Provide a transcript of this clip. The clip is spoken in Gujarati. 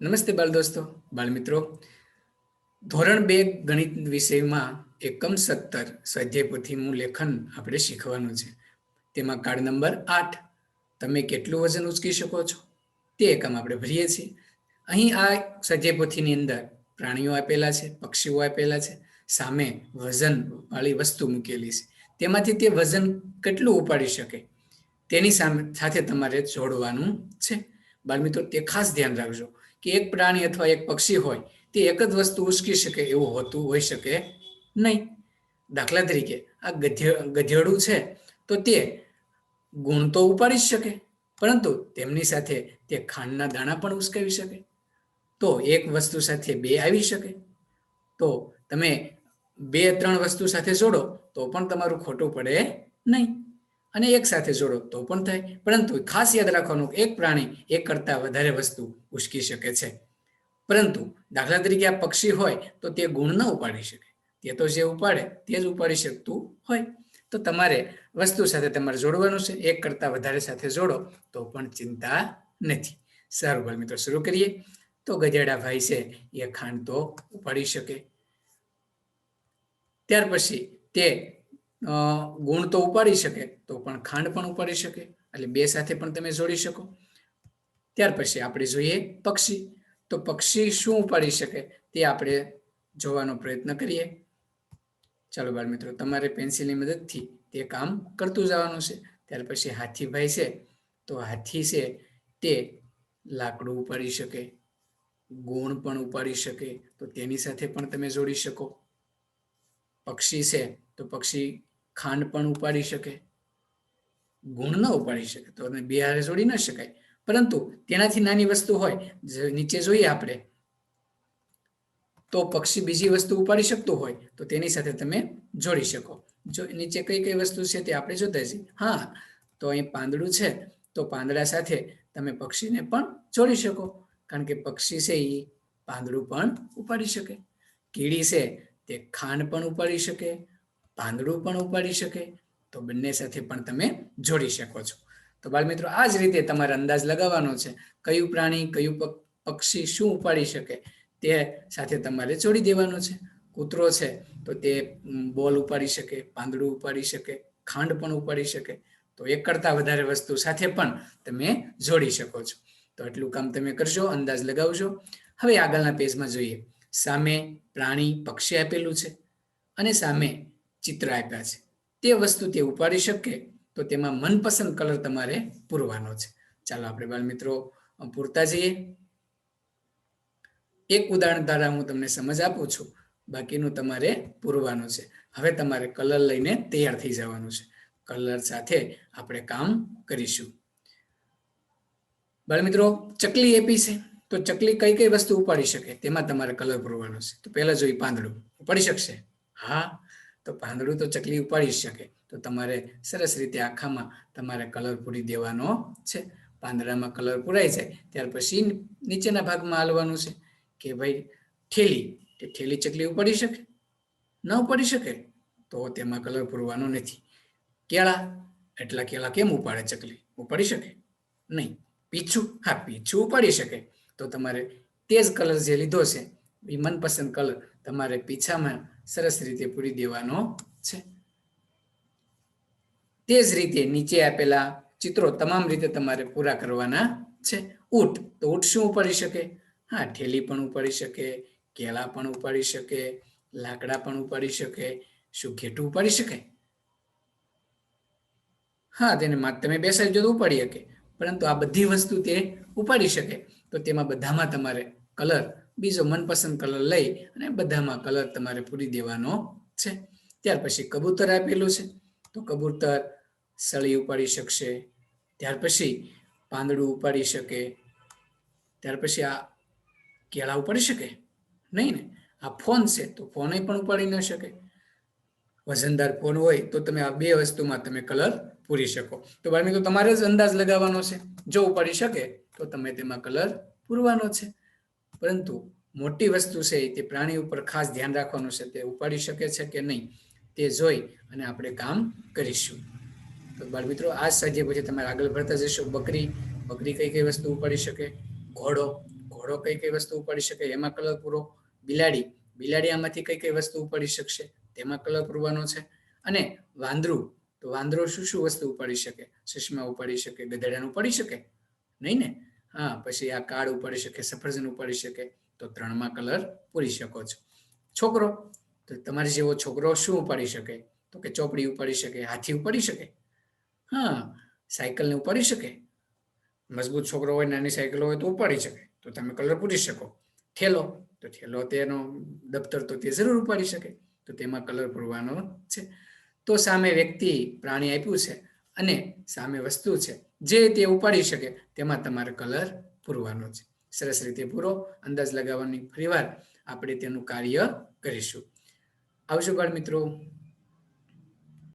નમસ્તે બાળ દોસ્તો, બાળ મિત્રો. ધોરણ બે ગણિત વિષયમાં એકમ સત્તર સ્વાધ્યાય પોથીનું લેખન આપણે શીખવાનું છે. તેમાં કાર્ડ નંબર આઠ. તમે કેટલું વજન ઉચકી શકો છો? તે એકમ આપણે ભરીએ છીએ. અહીં આ સ્વાધ્યાય પોથીની અંદર પ્રાણીઓ આપેલા છે, પક્ષીઓ આપેલા છે, સામે વજન વાળી વસ્તુ મૂકેલી છે. તેમાંથી તે વજન કેટલું ઉપાડી શકે? તેની સામે સાથે તમારે જોડવાનું છે. બાળમિત્રો તે ખાસ ધ્યાન રાખજો. કે એક પ્રાણી અથવા એક પક્ષી હોય, તે એક જ વસ્તુ ઉચકી શકે, એવું હોતું હોઈ શકે નહીં. દાખલા તરીકે, આ ગધે ગધેડું છે, તો તે ગુણ તો ઉપાડી જ શકે, પરંતુ તેમની સાથે તે ખાંડના દાણા પણ ઉચકાવી શકે. તો એક વસ્તુ સાથે બે આવી શકે. તો તમે બે, ત્રણ વસ્તુ સાથે જોડો, તો પણ તમારું ખોટું પડે નહીં. અને એક સાથે જોડો તો પણ થાય. પરંતુ ખાસ યાદ રાખવાનું એક પ્રાણી એક કરતા વધારે વસ્તુ ઉશ્કી શકે છે. પરંતુ દાખલા તરીકે આ પક્ષી હોય તો તે ગુણ ન ઉપાડી શકે. તે તો જે ઉપાડે તે જ ઉપાડી શકતું હોય. તો તમારે વસ્તુ સાથે તમારે જોડવાનું છે. એક કરતા વધારે સાથે જોડો તો પણ ચિંતા નથી. સારું ભાઈ મિત્રો, શરૂ કરીએ. તો ગજેડા ભાઈ છે એ ખાંડ તો ઉપાડી શકે. ત્યાર પછી તે ગુણ તો ઉપાડી શકે, તો પણ ખાંડ પણ ઉપાડી શકે, એટલે બે સાથે પણ તમે જોડી શકો. ત્યાર પછી આપણે જોઈએ પક્ષી. તો પક્ષી શું ઉપાડી શકે તે આપણે જોવાનો પ્રયત્ન કરીએ. ચાલો બાળ મિત્રો, તમારે પેન્સિલની મદદથી તે કામ કરતું જવાનું છે. ત્યાર પછી હાથીભાઈ છે, તો હાથી છે તે લાકડું ઉપાડી શકે, ગુણ પણ ઉપાડી શકે, તો તેની સાથે પણ તમે જોડી શકો. પક્ષી છે તો પક્ષી ખાંડ પણ ઉપાડી શકે, ગુણ ન ઉપાડી શકે, તો બે હારે જોડી ન શકાય. પરંતુ તેનાથી નાની વસ્તુ હોય નીચે જોઈએ આપણે, તો પક્ષી બીજી વસ્તુ ઉપાડી શકતું હોય, તો તેની સાથે તમે જોડી શકો. જો નીચે કઈ કઈ વસ્તુ છે તે આપણે જોતા જઈએ હા, તો અહીં પાંદડું છે, તો પાંદડા સાથે તમે પક્ષીને પણ જોડી શકો. કારણ કે પક્ષી છે એ પાંદડું પણ ઉપાડી શકે. કીડી છે તે ખાંડ પણ ઉપાડી શકે. પાંદડું પણ ઉપાડી શકે, તો બંને સાથે પણ તમે જોડી શકો છો. તો બાળમિત્રો, આ જ રીતે તમારે અંદાજ લગાવવાનો છે, કયું પ્રાણી, કયું પક્ષી શું ઉપાડી શકે, તે સાથે તમારે જોડી દેવાનું છે. કૂતરો છે, તો તે બોલ ઉપાડી શકે, પાંદડું ઉપાડી શકે, ખાંડ પણ ઉપાડી શકે, તો એક કરતા વધારે વસ્તુ સાથે પણ તમે જોડી શકો છો. તો એટલું કામ તમે કરશો અંદાજ લગાવજો. હવે આગળના પેજમાં જોઈએ. સામે પ્રાણી પક્ષી આપેલું છે અને સામે ચિત્ર આપ્યા છે. તે વસ્તુ તે ઉપાડી શકે તો તેમાં મનપસંદ કલર તમારે પૂરવાનો છે. ચાલો આપણે બાળ મિત્રો પૂરતા જઈએ. એક ઉદાહરણ દ્વારા હું તમને સમજ આપું છું. બાકીનું તમારે પૂરવાનું છે. હવે તમારે કલર લઈને તૈયાર થઈ જવાનું છે. કલર સાથે આપણે કામ કરીશું. બાળ મિત્રો ચકલી એપી છે. તો ચકલી કઈ કઈ વસ્તુ ઉપાડી શકે? તેમાં તમારે કલર પૂરવાનો છે. તો પહેલા જોઈ પાંદડું ઉપાડી શકશે? હા તો પાંદડું તો ચકલી ઉપાડી શકે. તો તમારે સરસ રીતે આખામાં તમારે કલર પૂરી દેવાનો છે. પાંદડામાં કલર પૂરાઈ જાય. ત્યાર પછી નીચેના ભાગમાં હાલવાનું છે કે ભાઈ ઠેલી તે ઠેલી ચકલી ઉપાડી શકે? ન ઉપાડી શકે? તો તેમાં કલર પૂરવાનો નથી. કેળા, એટલા કેળા કેમ ઉપાડે ચકલી? ઉપાડી શકે? નહીં. પીછું, હા, પીછું ઉપાડી શકે. તો તમારે તે જ કલર જે લીધો છે, એ મનપસંદ કલર તમારે પીછામાં સરસ રીતે પૂરી દેવાનો છે. તે જ રીતે નીચે આપેલા ચિત્રો તમામ રીતે તમારે પૂરા કરવાના છે. ઊંટ, તો ઊંટ શું ઉપાડી શકે? હા, ઠેલી પણ ઉપાડી શકે, કેળા પણ ઉપાડી શકે, લાકડા પણ ઉપાડી શકે, શું ઘેટું ઉપાડી શકે હા, તેને તમે બેસાડી જો તો ઉપાડી શકે, પરંતુ આ બધી વસ્તુ તે ઉપાડી શકે. તો તેમાં બધામાં તમારે કલર બીજો મનપસંદ કલર લઈ અને બધામાં કલર તમારે પૂરી દેવાનો છે. ત્યાર પછી કબૂતર આપેલું છે. તો કબૂતર સળી ઉપાડી શકશે. ત્યાર પછી પાંદડું ઉપાડી શકે. ત્યાર પછી આ કેળા ઉપાડી શકે? નહીં ને? આ ફોન છે તો ફોન પણ ઉપાડી ન શકે. વજનદાર ફોન હોય તો તમે આ બે વસ્તુમાં તમે કલર પૂરી શકો. તો બાળ મિત્રો તમારે જ અંદાજ લગાવવાનો છે. જો ઉપાડી શકે તો તમે તેમાં કલર પૂરવાનો છે. પરંતુ મોટી વસ્તુ છે તે પ્રાણી ઉપર ખાસ ધ્યાન રાખવાનું છે તે ઉપાડી શકે છે કે નહીં તે જોઈ અને આપણે કામ કરીશું. તો બાળ મિત્રો આ સ્વાધ્યાય પછી તમારે આગળ ભરતા જશો બકરી બકરી કઈ કઈ વસ્તુ ઉપાડી શકે? ઘોડો ઘોડો કઈ કઈ વસ્તુ ઉપાડી શકે? એમાં કલર પૂરો? બિલાડી બિલાડી આમાંથી કઈ કઈ વસ્તુ ઉપાડી શકશે? તેમાં કલર પૂરવાનો છે. અને વાંદરું, તો વાંદરો શું શું વસ્તુ ઉપાડી શકે? સુષ્મા ઉપાડી શકે? ગધેડાનું ઉપાડી શકે? નહીં ને? હા, પછી આ કાર્ડ ઉપાડી શકે, સફરજન ઉપાડી શકે, તો ત્રણમાં કલર પૂરી શકો છો. છોકરો, તો તમારે જેવો છોકરો શું ઉપાડી શકે? તો કે ચોપડી ઉપાડી શકે, હાથી ઉપાડી શકે? હા, સાયકલને ઉપાડી શકે? મજબૂત છોકરો હોય, નાની સાયકલ હોય, તો ઉપાડી શકે. તો તમે કલર પૂરી શકો. ઠેલો તો ઠેલો તેનો દફતર તો તે જરૂર ઉપાડી શકે. તો તેમાં કલર પૂરવાનો છે. તો સામે વ્યક્તિ પ્રાણી આપ્યું છે. અને સામે વસ્તુ છે. જે તે ઉપાડી શકે, તેમાં તમારે કલર પૂરવાનો છે. સરસ રીતે પૂરો અંદાજ લગાવવાની ફરીવાર આપણે તેનું કાર્ય કરીશું. આવજો બાળ મિત્રો